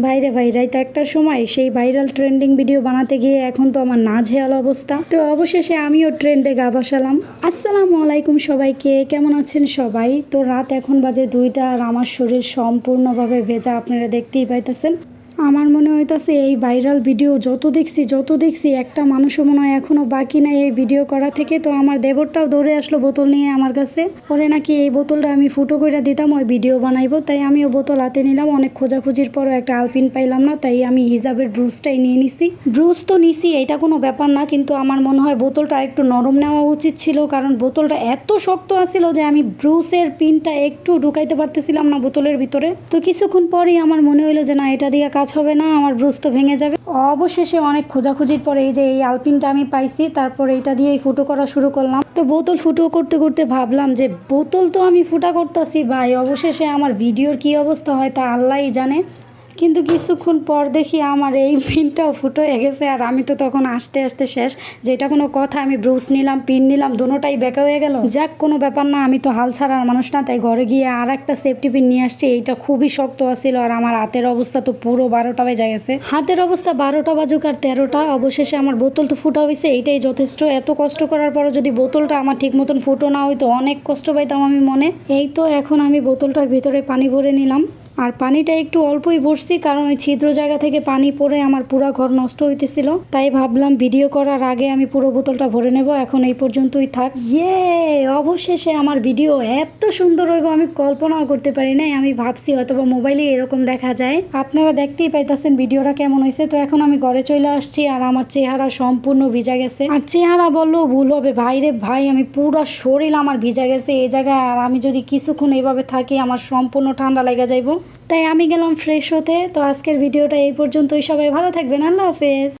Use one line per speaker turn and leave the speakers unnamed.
ভাইরে ভাই তো একটা সময়, সেই ভাইরাল ট্রেন্ডিং ভিডিও বানাতে গিয়ে এখন তো আমার না ঝেয়াল অবস্থা। তো অবশেষে আমিও ট্রেন্ডে গা বসালাম। আসসালামু আলাইকুম সবাইকে, কেমন আছেন সবাই? তো রাত এখন বাজে দুইটা আর আমার শরীর সম্পূর্ণভাবে ভেজা, আপনারা দেখতেই পাইতেছেন। আমার মনে হইতাছে এই ভাইরাল ভিডিও যত দেখছি যত দেখছি, একটা মানুষও মনে হয় এখনও বাকি নাই এই ভিডিও করা থেকে। তো আমার দেবরটাও দৌড়ে আসলো বোতল নিয়ে আমার কাছে। পরে নাকি এই বোতলটা আমি ফুটো করে দিতাম, ওই ভিডিও বানাইবো। তাই আমিও বোতল হাতে নিলাম, অনেক খোঁজাখুঁজির পরও একটা আলপিন পাইলাম না, তাই আমি হিজাবের ব্রুজটাই নিয়ে নিছি। ব্রুজ তো নিছি, এটা কোনো ব্যাপার না, কিন্তু আমার মনে হয় বোতলটা একটু নরম নেওয়া উচিত ছিল, কারণ বোতলটা এত শক্ত আছিল যে আমি ব্রুসের পিনটা একটু ঢুকাইতে পারতেছিলাম না বোতলের ভিতরে। তো কিছুক্ষণ পরেই আমার মনে হলো যে না, এটা দিয়ে কাজ হবে না, আমার ব্রুজ তো ভেঙে যাবে। অবশেষে অনেক খোঁজাখুঁজির পরে এই যে এই আলপিনটা আমি পাইছি, তারপর এইটা দিয়ে ফুটো করা শুরু করলাম। তো বোতল ফুটো করতে করতে ভাবলাম যে বোতল তো আমি ফুটা করতেছি ভাই, অবশেষে আমার ভিডিওর কি অবস্থা হয় তা আল্লাহই জানে। কিন্তু কিছুক্ষণ পর দেখি আমার এই পিনটাও ফুটো হয়ে গেছে আর আমি তো তখন আসতে আসতে শেষ। যেটা কোনো কথা, আমি ব্রুস নিলাম, পিন নিলাম, দুটোটাই বেঁকা হয়ে গেল। যাক, কোনো ব্যাপার না, আমি তো হাল ছাড়ার মানুষ না, তাই ঘরে গিয়ে আর একটা সেফটি পিন নিয়ে আসছি। এইটা খুবই শক্ত আছিল আর আমার হাতের অবস্থা তো পুরো বারোটা বেজে গেছে। হাতের অবস্থা বারোটা বাজুক আর তেরোটা, অবশেষে আমার বোতল তো ফুটা হয়েছে এইটাই যথেষ্ট। এত কষ্ট করার পরে যদি বোতলটা আমার ঠিক মতন ফুটো না হইতো, অনেক কষ্ট পাইতাম আমি মনে। এই তো এখন আমি বোতলটার ভিতরে পানি ভরে নিলাম। আর পানিটা একটু অল্পই ভরছি কারণ ওই ছিদ্র জায়গা থেকে পানি পড়ে আমার পুরো ঘর নষ্ট হইতেছিল। তাই ভাবলাম ভিডিও করার আগে আমি পুরো বোতলটা ভরে নেব। এখন এই পর্যন্তই থাক। ইয়ে অবশেষে আমার ভিডিও এত সুন্দর হইব আমি কল্পনাও করতে পারি নাই। আমি ভাবছি হয়তো মোবাইলে এরকম দেখা যায়। আপনারা দেখতেই পাইতাছেন ভিডিওটা কেমন হয়েছে তো এখন আমি ঘরে চলে আসছি আর আমার চেহারা সম্পূর্ণ ভিজা গেছে। আর চেহারা বললেও ভুল হবে। ভাইরে ভাই, আমি পুরো শরীর আমার ভিজা গেছে এই জায়গায়। আর আমি যদি কিছুক্ষণ এইভাবে থাকি আমার সম্পূর্ণ ঠান্ডা লেগে যাইব। তাই আমি গেলাম ফ্রেশ হতে। তো আজকের ভিডিওটা এই পর্যন্তই। সবাই ভালো থাকবেন। আল্লাহ হাফেজ।